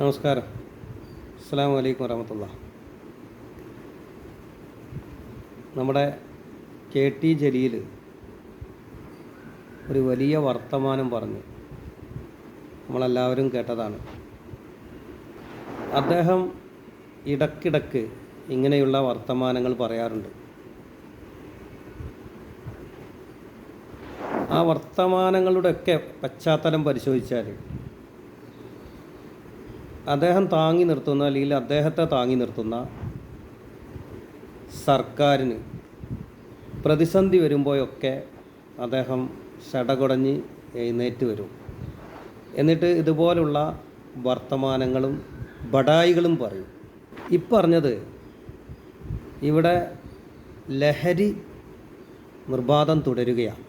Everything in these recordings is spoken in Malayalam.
നമസ്കാരം. അസ്സാം വലൈക്കും വരഹമത്തുള്ള നമ്മുടെ കെ ടി ജലീൽ ഒരു വലിയ വർത്തമാനം പറഞ്ഞു. നമ്മളെല്ലാവരും കേട്ടതാണ്. അദ്ദേഹം ഇടക്കിടക്ക് ഇങ്ങനെയുള്ള വർത്തമാനങ്ങൾ പറയാറുണ്ട്. ആ വർത്തമാനങ്ങളുടെയൊക്കെ പശ്ചാത്തലം പരിശോധിച്ചാൽ അദ്ദേഹം താങ്ങി നിർത്തുന്ന അല്ലെങ്കിൽ അദ്ദേഹത്തെ താങ്ങി നിർത്തുന്ന സർക്കാരിന് പ്രതിസന്ധി വരുമ്പോഴൊക്കെ അദ്ദേഹം ഷടകുടഞ്ഞ് എഴുന്നേറ്റ് വരും. എന്നിട്ട് ഇതുപോലുള്ള വർത്തമാനങ്ങളും ബടായികളും പറയും. ഇപ്പറഞ്ഞത് ഇവിടെ ലഹരി നിർബാധം തുടരുകയാണ്.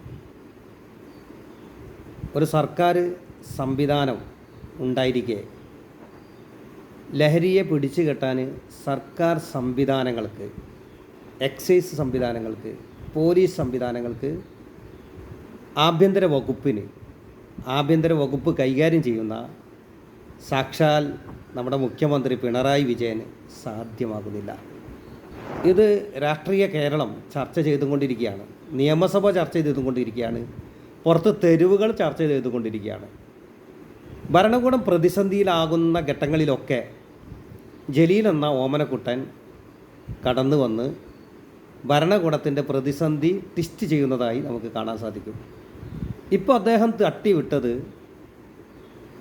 ഒരു സർക്കാർ സംവിധാനം ഉണ്ടായിരിക്കെ ലഹരിയെ പിടിച്ചു കെട്ടാൻ സർക്കാർ സംവിധാനങ്ങൾക്ക് എക്സൈസ് സംവിധാനങ്ങൾക്ക് പോലീസ് സംവിധാനങ്ങൾക്ക് ആഭ്യന്തര വകുപ്പിന് ആഭ്യന്തര വകുപ്പ് കൈകാര്യം ചെയ്യുന്ന സാക്ഷാൽ നമ്മുടെ മുഖ്യമന്ത്രി പിണറായി വിജയന് സാധ്യമാകുന്നില്ല. ഇത് രാഷ്ട്രീയ കേരളം ചർച്ച ചെയ്തുകൊണ്ടിരിക്കുകയാണ്. നിയമസഭ ചർച്ച ചെയ്തുകൊണ്ടിരിക്കുകയാണ്. പുറത്ത് തെരുവുകൾ ചർച്ച ചെയ്തുകൊണ്ടിരിക്കുകയാണ്. ഭരണകൂടം പ്രതിസന്ധിയിലാകുന്ന ഘട്ടങ്ങളിലൊക്കെ ജലീൽ എന്ന ഓമനക്കുട്ടൻ കടന്നു വന്ന് ഭരണകൂടത്തിന്റെ പ്രതിസന്ധി ടിസ്റ്റ് ചെയ്യുന്നതായി നമുക്ക് കാണാൻ സാധിക്കും. ഇപ്പോൾ അദ്ദേഹം തട്ടിവിട്ടത്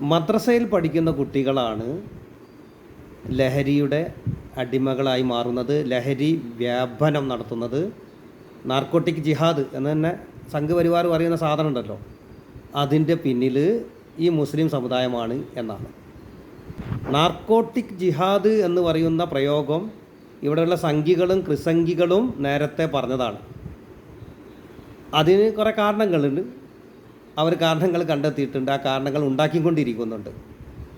മദ്രസയിൽ പഠിക്കുന്ന കുട്ടികളാണ് ലഹരിയുടെ അടിമകളായി മാറുന്നത് ലഹരി വ്യാപനം നടത്തുന്നത് നാർക്കോട്ടിക് ജിഹാദ് എന്ന് തന്നെ സംഘപരിവാർ പറയുന്ന സാധനം ഉണ്ടല്ലോ. അതിന്റെ പിന്നിൽ ഈ മുസ്ലിം സമുദായമാണ് എന്നാണ്. നാർക്കോട്ടിക് ജിഹാദ് എന്ന് പറയുന്ന പ്രയോഗം ഇവിടെയുള്ള സംഘികളും ക്രിസംഖികളും നേരത്തെ പറഞ്ഞതാണ്. അതിന് കുറേ കാരണങ്ങളുണ്ട്. അവർ കാരണങ്ങൾ കണ്ടെത്തിയിട്ടുണ്ട്. ആ കാരണങ്ങൾ ഉണ്ടാക്കിക്കൊണ്ടിരിക്കുന്നുണ്ട്.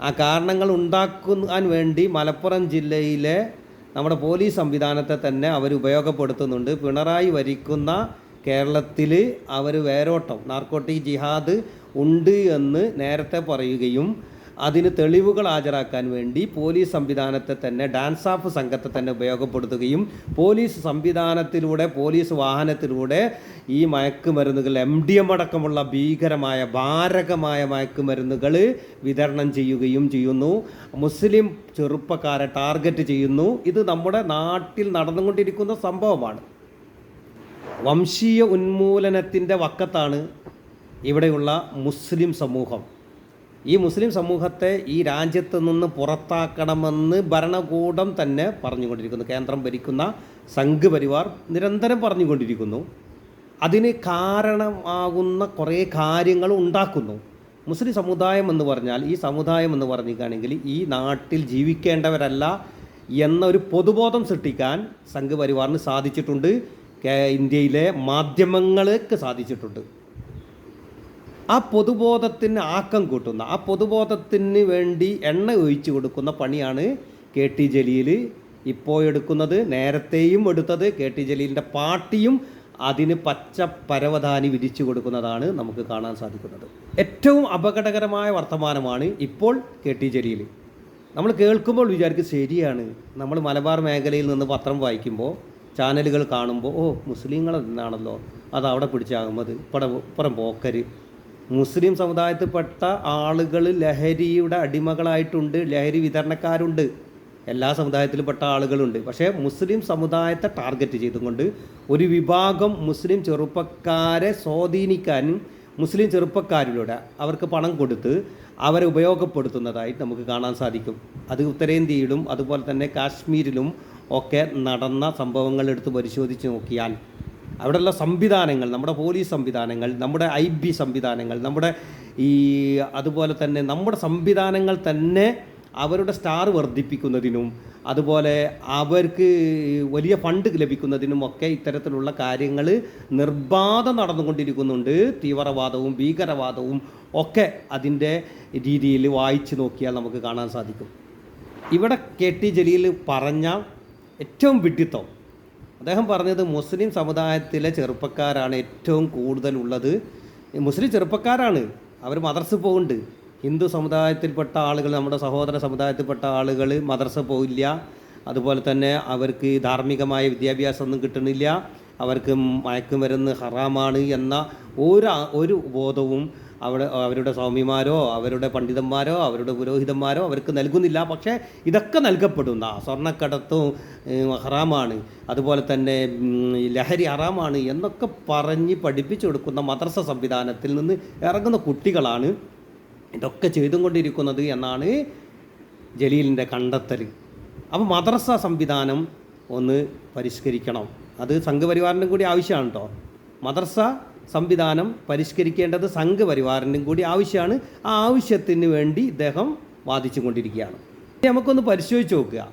ആ കാരണങ്ങൾ ഉണ്ടാക്കാൻ വേണ്ടി മലപ്പുറം ജില്ലയിലെ നമ്മുടെ പോലീസ് സംവിധാനത്തെ തന്നെ അവർ ഉപയോഗപ്പെടുത്തുന്നുണ്ട്. പിണറായി വരിക്കുന്ന കേരളത്തിൽ അവർ വേരോട്ടം നാർക്കോട്ടിക് ജിഹാദ് ഉണ്ട് എന്ന് നേരത്തെ പറയുകയും അതിന് തെളിവുകൾ ഹാജരാക്കാൻ വേണ്ടി പോലീസ് സംവിധാനത്തെ തന്നെ ഡാൻസ് ഓഫ് സംഘത്തെ തന്നെ ഉപയോഗപ്പെടുത്തുകയും പോലീസ് സംവിധാനത്തിലൂടെ പോലീസ് വാഹനത്തിലൂടെ ഈ മയക്കുമരുന്നുകൾ എം ഡി എം അടക്കമുള്ള ഭീകരമായ ഭാരകമായ മയക്കുമരുന്നുകൾ വിതരണം ചെയ്യുകയും ചെയ്യുന്നു. മുസ്ലിം ചെറുപ്പക്കാരെ ടാർഗറ്റ് ചെയ്യുന്നു. ഇത് നമ്മുടെ നാട്ടിൽ നടന്നുകൊണ്ടിരിക്കുന്ന സംഭവമാണ്. വംശീയ ഉന്മൂലനത്തിന്റെ വക്കത്താണ് ഇവിടെയുള്ള മുസ്ലിം സമൂഹം. ഈ മുസ്ലിം സമൂഹത്തെ ഈ രാജ്യത്ത് നിന്ന് പുറത്താക്കണമെന്ന് ഭരണകൂടം തന്നെ പറഞ്ഞുകൊണ്ടിരിക്കുന്നു. കേന്ദ്രം ഭരിക്കുന്ന സംഘ് പരിവാർ നിരന്തരം പറഞ്ഞുകൊണ്ടിരിക്കുന്നു. അതിന് കാരണമാകുന്ന കുറേ കാര്യങ്ങൾ ഉണ്ടാക്കുന്നു. മുസ്ലിം സമുദായം എന്ന് പറഞ്ഞാൽ ഈ സമുദായം എന്ന് പറഞ്ഞിരിക്കുകയാണെങ്കിൽ ഈ നാട്ടിൽ ജീവിക്കേണ്ടവരല്ല എന്നൊരു പൊതുബോധം സൃഷ്ടിക്കാൻ സംഘ് പരിവാറിന് സാധിച്ചിട്ടുണ്ട്. ഇന്ത്യയിലെ മാധ്യമങ്ങൾക്ക് സാധിച്ചിട്ടുണ്ട്. ആ പൊതുബോധത്തിന് ആക്കം കൂട്ടുന്ന ആ പൊതുബോധത്തിന് വേണ്ടി എണ്ണ ഒഴിച്ചു കൊടുക്കുന്ന പണിയാണ് കെ ടി ജലീൽ ഇപ്പോൾ എടുക്കുന്നത്. നേരത്തെയും എടുത്തത് കെ ടി ജലീലിന്റെ പാർട്ടിയും അതിന് പച്ച പരവധാനി വിധിച്ചു കൊടുക്കുന്നതാണ് നമുക്ക് കാണാൻ സാധിക്കുന്നത്. ഏറ്റവും അപകടകരമായ വർത്തമാനമാണ് ഇപ്പോൾ കെ ടി ജലീൽ. നമ്മൾ കേൾക്കുമ്പോൾ വിചാരിക്കും ശരിയാണ്. നമ്മൾ മലബാർ മേഖലയിൽ നിന്ന് പത്രം വായിക്കുമ്പോൾ ചാനലുകൾ കാണുമ്പോൾ ഓ മുസ്ലിങ്ങൾ എന്നാണല്ലോ അത് അവിടെ പിടിച്ച ഇപ്പടം ഇപ്പുറം പോക്കര്. മുസ്ലിം സമുദായത്തിൽപ്പെട്ട ആളുകൾ ലഹരിയുടെ അടിമകളായിട്ടുണ്ട് ലഹരി വിതരണക്കാരുണ്ട്. എല്ലാ സമുദായത്തിലുംപ്പെട്ട ആളുകളുണ്ട്. പക്ഷേ മുസ്ലിം സമുദായത്തെ ടാർഗറ്റ് ചെയ്തുകൊണ്ട് ഒരു വിഭാഗം മുസ്ലിം ചെറുപ്പക്കാരെ സ്വാധീനിക്കാനും മുസ്ലിം ചെറുപ്പക്കാരിലൂടെ അവർക്ക് പണം കൊടുത്ത് അവരെ ഉപയോഗപ്പെടുത്തുന്നതായിട്ട് നമുക്ക് കാണാൻ സാധിക്കും. അത് ഉത്തരേന്ത്യയിലും അതുപോലെ തന്നെ കാശ്മീരിലും ഒക്കെ നടന്ന സംഭവങ്ങൾ എടുത്ത് പരിശോധിച്ച് നോക്കിയാൽ അവിടെയുള്ള സംവിധാനങ്ങൾ നമ്മുടെ പോലീസ് സംവിധാനങ്ങൾ നമ്മുടെ ഐ ബി സംവിധാനങ്ങൾ നമ്മുടെ ഈ അതുപോലെ തന്നെ നമ്മുടെ സംവിധാനങ്ങൾ തന്നെ അവരുടെ സ്റ്റാർ വർദ്ധിപ്പിക്കുന്നതിനും അതുപോലെ അവർക്ക് വലിയ ഫണ്ട് ലഭിക്കുന്നതിനും ഒക്കെ ഇത്തരത്തിലുള്ള കാര്യങ്ങൾ നിർബാധം നടന്നുകൊണ്ടിരിക്കുന്നുണ്ട്. തീവ്രവാദവും ഭീകരവാദവും ഒക്കെ അതിന്റെ രീതിയിൽ വായിച്ചു നോക്കിയാൽ നമുക്ക് കാണാൻ സാധിക്കും. ഇവിടെ കെ ടി ജലീൽ പറഞ്ഞ ഏറ്റവും വിഡ്ഢിത്തം അദ്ദേഹം പറഞ്ഞത് മുസ്ലിം സമുദായത്തിലെ ചെറുപ്പക്കാരാണ് ഏറ്റവും കൂടുതലുള്ളത്. മുസ്ലിം ചെറുപ്പക്കാരാണ്. അവർ മദർസ് പോകുന്നുണ്ട് ഹിന്ദു സമുദായത്തിൽപ്പെട്ട ആളുകൾ നമ്മുടെ സഹോദര സമുദായത്തിൽപ്പെട്ട ആളുകൾ മദർസ പോയില്ല അതുപോലെ തന്നെ അവർക്ക് ധാർമ്മികമായ വിദ്യാഭ്യാസമൊന്നും കിട്ടണില്ല അവർക്ക് മയക്കുമരുന്ന് ഹറാമാണ് എന്ന ഒരു ഒരു ബോധവും അവിടെ അവരുടെ സ്വാമിമാരോ അവരുടെ പണ്ഡിതന്മാരോ അവരുടെ പുരോഹിതന്മാരോ അവർക്ക് നൽകുന്നില്ല. പക്ഷേ ഇതൊക്കെ നൽകപ്പെടുന്ന സ്വർണക്കടത്തും ഹറാമാണ്. അതുപോലെ തന്നെ ലഹരി ഹറാമാണ് എന്നൊക്കെ പറഞ്ഞ് പഠിപ്പിച്ചു കൊടുക്കുന്ന മദ്രസ സംവിധാനത്തിൽ നിന്ന് ഇറങ്ങുന്ന കുട്ടികളാണ് ഇതൊക്കെ ചെയ്തും കൊണ്ടിരിക്കുന്നത് എന്നാണ് ജലീലിന്റെ കണ്ടെത്തൽ അപ്പോൾ മദ്രസ സംവിധാനം ഒന്ന് പരിഷ്കരിക്കണം. അത് സംഘപരിവാറിനും കൂടി ആവശ്യമാണ് കേട്ടോ. മദ്രസ സംവിധാനം പരിഷ്കരിക്കേണ്ടത് സംഘപരിവാറിന്റെയും കൂടി ആവശ്യമാണ്. ആ ആവശ്യത്തിന് വേണ്ടി ഇദ്ദേഹം വാദിച്ചു കൊണ്ടിരിക്കുകയാണ് നമുക്കൊന്ന് പരിശോധിച്ച് നോക്കുക.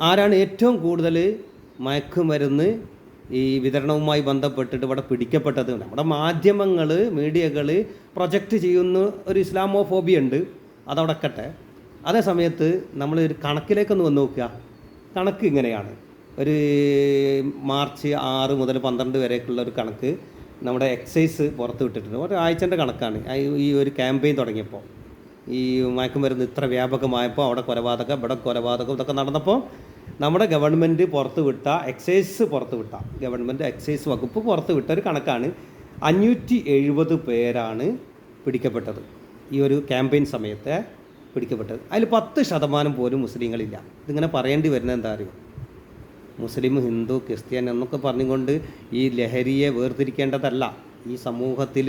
ആരാണ് ഏറ്റവും കൂടുതൽ മയക്കുമരുന്ന് ഈ വിതരണവുമായി ബന്ധപ്പെട്ടിട്ട് ഇവിടെ പിടിക്കപ്പെട്ടത്? നമ്മുടെ മാധ്യമങ്ങൾ മീഡിയകൾ പ്രൊജക്റ്റ് ചെയ്യുന്ന ഒരു ഇസ്ലാമോഫോബിയ ഉണ്ട്. അതവിടെക്കട്ടെ അതേ സമയത്ത് നമ്മൾ ഒരു കണക്കിലേക്കൊന്ന് വന്ന് നോക്കുക. കണക്ക് ഇങ്ങനെയാണ്. ഒരു മാർച്ച് ആറ് മുതൽ പന്ത്രണ്ട് വരെയൊക്കെയുള്ള ഒരു കണക്ക് നമ്മുടെ എക്സൈസ് പുറത്ത് വിട്ടിട്ടുണ്ട്. ഒരാഴ്ചന്റെ കണക്കാണ്. ഈ ഒരു ക്യാമ്പയിൻ തുടങ്ങിയപ്പോൾ ഈ മയക്കുമരുന്ന് ഇത്ര വ്യാപകമായപ്പോൾ അവിടെ കൊലപാതകം ഇവിടെ കൊലപാതകം ഇതൊക്കെ നടന്നപ്പോൾ നമ്മുടെ ഗവൺമെന്റ് പുറത്ത് വിട്ട എക്സൈസ് പുറത്ത് വിട്ട ഗവൺമെന്റ് എക്സൈസ് വകുപ്പ് പുറത്ത് വിട്ട ഒരു കണക്കാണ് അഞ്ഞൂറ്റി എഴുപത് പേരാണ് പിടിക്കപ്പെട്ടത്. ഈ ഒരു ക്യാമ്പയിൻ സമയത്ത് പിടിക്കപ്പെട്ടത്. അതിൽ പത്ത് ശതമാനം പോലും മുസ്ലിങ്ങളില്ല. ഇതിങ്ങനെ പറയേണ്ടി വരുന്നത് എന്താ അറിയോ? മുസ്ലിം ഹിന്ദു ക്രിസ്ത്യൻ എന്നൊക്കെ പറഞ്ഞുകൊണ്ട് ഈ ലഹരിയെ വേർതിരിക്കേണ്ടതല്ല. ഈ സമൂഹത്തിൽ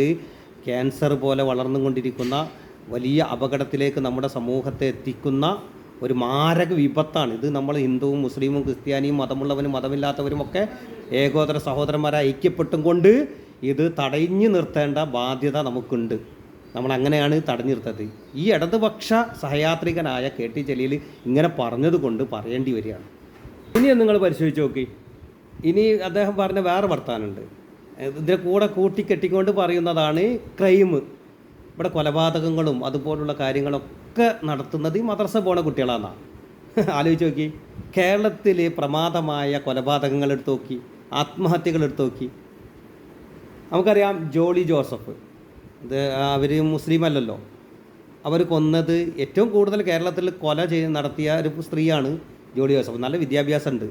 ക്യാൻസർ പോലെ വളർന്നുകൊണ്ടിരിക്കുന്ന വലിയ അപകടത്തിലേക്ക് നമ്മുടെ സമൂഹത്തെ എത്തിക്കുന്ന ഒരു മാരക വിപത്താണ്. ഇത് നമ്മൾ ഹിന്ദുവും മുസ്ലിമും ക്രിസ്ത്യാനിയും മതമുള്ളവനും മതമില്ലാത്തവരും ഒക്കെ ഏകോദര സഹോദരന്മാരെ ഐക്യപ്പെട്ടും കൊണ്ട് ഇത് തടഞ്ഞു നിർത്തേണ്ട ബാധ്യത നമുക്കുണ്ട്. നമ്മൾ അങ്ങനെയാണ് തടഞ്ഞു നിർത്തത് ഈ ഇടതുപക്ഷ സഹയാത്രികനായ കെ ടി ജലീൽ ഇങ്ങനെ പറഞ്ഞതുകൊണ്ട് പറയേണ്ടി വരികയാണ്. ഇനി നിങ്ങൾ പരിശോധിച്ച് നോക്കി. ഇനി അദ്ദേഹം പറഞ്ഞ വേറെ വർത്താനുണ്ട്. ഇതിന്റെ കൂടെ കൂട്ടിക്കെട്ടിക്കൊണ്ട് പറയുന്നതാണ് ക്രൈം ഇവിടെ കൊലപാതകങ്ങളും അതുപോലുള്ള കാര്യങ്ങളൊക്കെ നടത്തുന്നത് ഈ മദ്രസ പോണ കുട്ടികളാണെന്നാണ് ആലോചിച്ച് നോക്കി. കേരളത്തിൽ പ്രമാദമായ കൊലപാതകങ്ങൾ എടുത്തു നോക്കി. ആത്മഹത്യകൾ എടുത്തു നോക്കി. നമുക്കറിയാം ജോളി ജോസഫ്. ഇത് അവർ മുസ്ലിം അല്ലല്ലോ. അവർ കൊന്നത് ഏറ്റവും കൂടുതൽ കേരളത്തിൽ കൊല ചെയ്ത് നടത്തിയ ഒരു സ്ത്രീയാണ് ജോളി ജോസഫ് നല്ല വിദ്യാഭ്യാസം ഉണ്ട്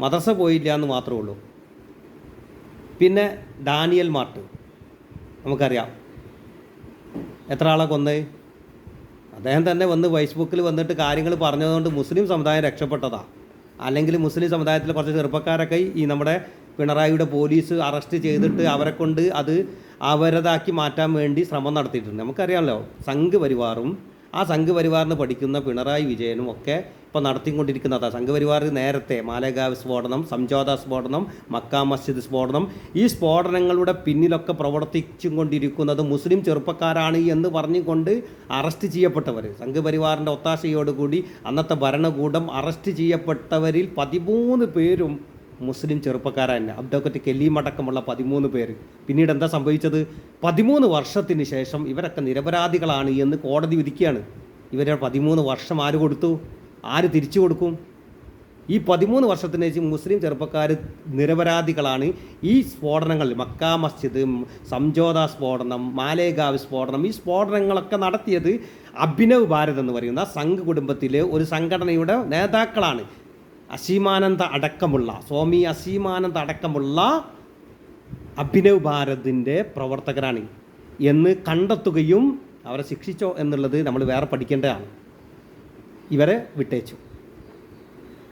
മദ്രസ പോയില്ല എന്ന് മാത്രമേ ഉള്ളൂ. പിന്നെ ഡാനിയൽ മാർട്ട്. നമുക്കറിയാം. എത്ര ആളെ കൊന്ന് അദ്ദേഹം തന്നെ വന്ന് ഫേസ്ബുക്കിൽ വന്നിട്ട് കാര്യങ്ങൾ പറഞ്ഞതുകൊണ്ട് മുസ്ലിം സമുദായം രക്ഷപ്പെട്ടതാ. അല്ലെങ്കിൽ മുസ്ലിം സമുദായത്തിലെ കുറച്ച് ചെറുപ്പക്കാരൊക്കെ ഈ നമ്മുടെ പിണറായിയുടെ പോലീസ് അറസ്റ്റ് ചെയ്തിട്ട് അവരെ കൊണ്ട് അത് അവരതാക്കി മാറ്റാൻ വേണ്ടി ശ്രമം നടത്തിയിട്ടുണ്ട്. നമുക്കറിയാമല്ലോ സംഘ് പരിവാറും ആ സംഘപരിവാറിന് പഠിക്കുന്ന പിണറായി വിജയനും ഒക്കെ ഇപ്പോൾ നടത്തിക്കൊണ്ടിരിക്കുന്നതാണ് സംഘപരിവാർ നേരത്തെ മാലേഗാവ് സ്ഫോടനം സംജോത സ്ഫോടനം മക്ക മസ്ജിദ് സ്ഫോടനം ഈ സ്ഫോടനങ്ങളുടെ പിന്നിലൊക്കെ പ്രവർത്തിച്ചും കൊണ്ടിരിക്കുന്നത് മുസ്ലിം ചെറുപ്പക്കാരാണ് എന്ന് പറഞ്ഞുകൊണ്ട് അറസ്റ്റ് ചെയ്യപ്പെട്ടവർ. സംഘപരിവാറിന്റെ ഒത്താശയോടുകൂടി അന്നത്തെ ഭരണകൂടം അറസ്റ്റ് ചെയ്യപ്പെട്ടവരിൽ പതിമൂന്ന് പേരും മുസ്ലിം ചെറുപ്പക്കാരൻ അബ്ദോക്കറ്റ് കലീം അടക്കമുള്ള പതിമൂന്ന് പേർ പിന്നീട് എന്താ സംഭവിച്ചത്? പതിമൂന്ന് വർഷത്തിന് ശേഷം ഇവരൊക്കെ നിരപരാധികളാണ് എന്ന് കോടതി വിധിക്കുകയാണ്. ഇവരെ പതിമൂന്ന് വർഷം ആര് കൊടുത്തു? ആര് തിരിച്ചു കൊടുക്കും? ഈ പതിമൂന്ന് വർഷത്തിന് ശേഷം മുസ്ലിം ചെറുപ്പക്കാർ നിരപരാധികളാണ്. ഈ സ്ഫോടനങ്ങൾ മക്ക മസ്ജിദ് സംജോത സ്ഫോടനം മാലേഗാവ് സ്ഫോടനം ഈ സ്ഫോടനങ്ങളൊക്കെ നടത്തിയത് അഭിനവ് ഭാരത് എന്ന് പറയുന്ന സംഘ് കുടുംബത്തിലെ ഒരു സംഘടനയുടെ നേതാക്കളാണ്. അസീമാനന്ദ അടക്കമുള്ള സ്വാമി അസീമാനന്ദ അടക്കമുള്ള അഭിനവ് ഭാരതിന്റെ പ്രവർത്തകരാണ്. എന്ന് കണ്ടെത്തുകയും അവരെ ശിക്ഷിച്ചോ എന്നുള്ളത് നമ്മൾ വേറെ പഠിക്കേണ്ടതാണ്. ഇവരെ വിട്ടേച്ചു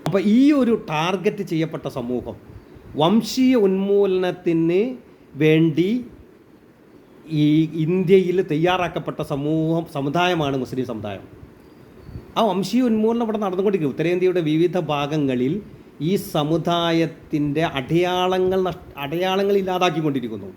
അപ്പോൾ ഈ ഒരു ടാർഗറ്റ് ചെയ്യപ്പെട്ട സമൂഹം വംശീയ ഉന്മൂലനത്തിന് വേണ്ടി ഈ ഇന്ത്യയിൽ തയ്യാറാക്കപ്പെട്ട സമൂഹം സമുദായമാണ് മുസ്ലിം സമുദായം. ആ വംശീയ ഉന്മൂലനം ഇവിടെ നടന്നുകൊണ്ടിരിക്കും ഉത്തരേന്ത്യയുടെ വിവിധ ഭാഗങ്ങളിൽ ഈ സമുദായത്തിന്റെ അടയാളങ്ങൾ അടയാളങ്ങൾ ഇല്ലാതാക്കിക്കൊണ്ടിരിക്കുന്നു.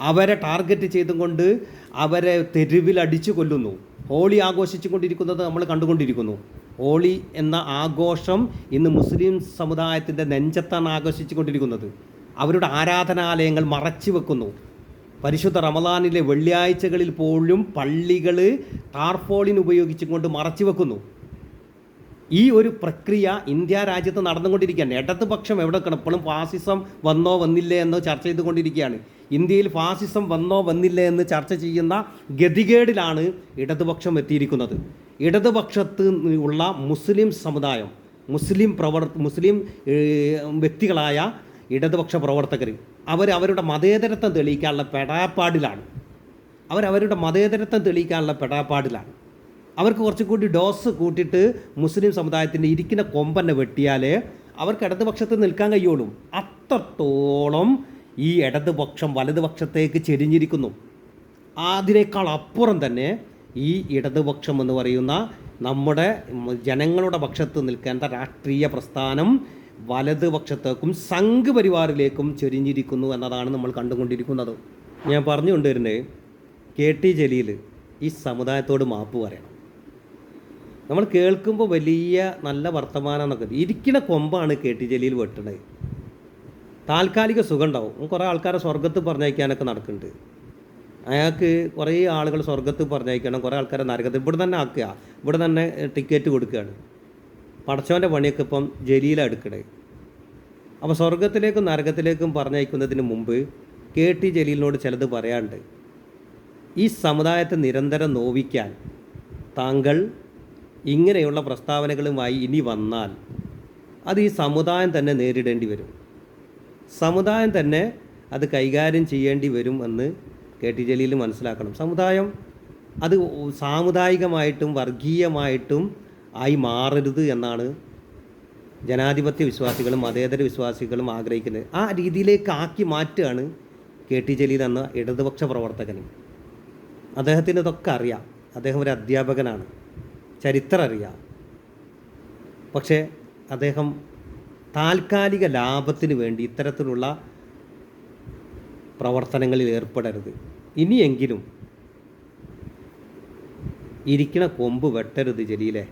അവരെ ടാർഗറ്റ് ചെയ്തുകൊണ്ട് അവരെ തെരുവിൽ അടിച്ചു കൊല്ലുന്നു. ഹോളി ആഘോഷിച്ചു കൊണ്ടിരിക്കുന്നത് നമ്മൾ കണ്ടുകൊണ്ടിരിക്കുന്നു. ഹോളി എന്ന ആഘോഷം ഇന്ന് മുസ്ലിം സമുദായത്തിന്റെ നെഞ്ചത്താണ് ആഘോഷിച്ചു കൊണ്ടിരിക്കുന്നത് അവരുടെ ആരാധനാലയങ്ങൾ മറച്ചു വെക്കുന്നു. പരിശുദ്ധ റമദാനിലെ വെള്ളിയാഴ്ചകളിൽ പോലും പള്ളികൾ ടാർപോളിൻ ഉപയോഗിച്ചുകൊണ്ട് മറച്ചു വെക്കുന്നു. ഈ ഒരു പ്രക്രിയ ഇന്ത്യ രാജ്യത്ത് നടന്നുകൊണ്ടിരിക്കുകയാണ്. ഇടതുപക്ഷം എവിടെ കിടപ്പളും ഫാസിസം വന്നോ വന്നില്ലേ എന്നോ ചർച്ച ചെയ്തുകൊണ്ടിരിക്കുകയാണ്. ഇന്ത്യയിൽ ഫാസിസം വന്നോ വന്നില്ലേ എന്ന് ചർച്ച ചെയ്യുന്ന ഗതികേടിലാണ് ഇടതുപക്ഷം എത്തിയിരിക്കുന്നത്. ഇടതുപക്ഷത്ത് ഉള്ള മുസ്ലിം സമുദായം മുസ്ലിം പ്രവർ മുസ്ലിം വ്യക്തികളായ ഇടതുപക്ഷ പ്രവർത്തകർ അവർ അവരുടെ മതേതരത്വം തെളിയിക്കാനുള്ള പെടാപ്പാടിലാണ്. അവരവരുടെ മതേതരത്വം തെളിയിക്കാനുള്ള പെടാപ്പാടിലാണ്. അവർക്ക് കുറച്ചും കൂടി ഡോസ് കൂട്ടിയിട്ട് മുസ്ലിം സമുദായത്തിന്റെ ഇരിക്കുന്ന കൊമ്പനെ വെട്ടിയാലേ അവർക്ക് ഇടതുപക്ഷത്ത് നിൽക്കാൻ കഴിയുള്ളൂ. അത്രത്തോളം ഈ ഇടതുപക്ഷം വലതുപക്ഷത്തേക്ക് ചെരിഞ്ഞിരിക്കുന്നു. അതിനേക്കാൾ അപ്പുറം തന്നെ ഈ ഇടതുപക്ഷം എന്ന് പറയുന്ന നമ്മുടെ ജനങ്ങളുടെ പക്ഷത്ത് നിൽക്കേണ്ട രാഷ്ട്രീയ പ്രസ്ഥാനം വലതുപക്ഷത്തേക്കും സംഘപരിവാറിലേക്കും ചൊരിഞ്ഞിരിക്കുന്നു എന്നതാണ് നമ്മൾ കണ്ടുകൊണ്ടിരിക്കുന്നത്. ഞാൻ പറഞ്ഞുകൊണ്ടിരുന്നത് കെ ടി ജലീൽ ഈ സമുദായത്തോട് മാപ്പ് പറയണം. നമ്മൾ കേൾക്കുമ്പോൾ വലിയ നല്ല വർത്തമാനം എന്നൊക്കെ ഇരിക്കുന്ന കൊമ്പാണ് കെ ടി ജലീൽ വെട്ടണത്. താൽക്കാലിക സുഖം ഉണ്ടാവും കുറേ ആൾക്കാരെ സ്വർഗത്ത് പറഞ്ഞയക്കാനൊക്കെ നടക്കുന്നുണ്ട്. അയാൾക്ക് കുറേ ആളുകൾ സ്വർഗത്ത് പറഞ്ഞയക്കണം കുറേ ആൾക്കാരെ നരകത്തിൽ ഇവിടെ തന്നെ ആക്കുക ഇവിടെ തന്നെ ടിക്കറ്റ് കൊടുക്കുകയാണ്. പടച്ചവന്റെ പണിയൊക്കെ ഇപ്പം ജലീലാണ് എടുക്കണേ. അപ്പോൾ സ്വർഗത്തിലേക്കും നരകത്തിലേക്കും പറഞ്ഞയക്കുന്നതിന് മുമ്പ് കെ ടി ജലീലിനോട് ചിലത് പറയാണ്ട് ഈ സമുദായത്തെ നിരന്തരം നോവിക്കാൻ താങ്കൾ ഇങ്ങനെയുള്ള പ്രസ്താവനകളുമായി ഇനി വന്നാൽ അത് ഈ സമുദായം തന്നെ നേരിടേണ്ടി വരും. സമുദായം തന്നെ അത് കൈകാര്യം ചെയ്യേണ്ടി വരും എന്ന് കെ ടി ജലീൽ മനസ്സിലാക്കണം. സമുദായം അത് സാമുദായികമായിട്ടും വർഗീയമായിട്ടും ആയി മാറരുത് എന്നാണ് ജനാധിപത്യ വിശ്വാസികളും മതേതര വിശ്വാസികളും ആഗ്രഹിക്കുന്നത്. ആ രീതിയിലേക്ക് ആക്കി മാറ്റുകയാണ് കെ ടി ജലീൽ എന്ന ഇടതുപക്ഷ പ്രവർത്തകൻ. അദ്ദേഹത്തിന് ഇതൊക്കെ അറിയാം. അദ്ദേഹം ഒരു അധ്യാപകനാണ്. ചരിത്രം അറിയാം. പക്ഷേ അദ്ദേഹം താൽക്കാലിക ലാഭത്തിന് വേണ്ടി ഇത്തരത്തിലുള്ള പ്രവർത്തനങ്ങളിൽ ഏർപ്പെടരുത്. ഇനിയെങ്കിലും ഇരിക്കണ കൊമ്പ് വെട്ടരുത് ജലീലെ.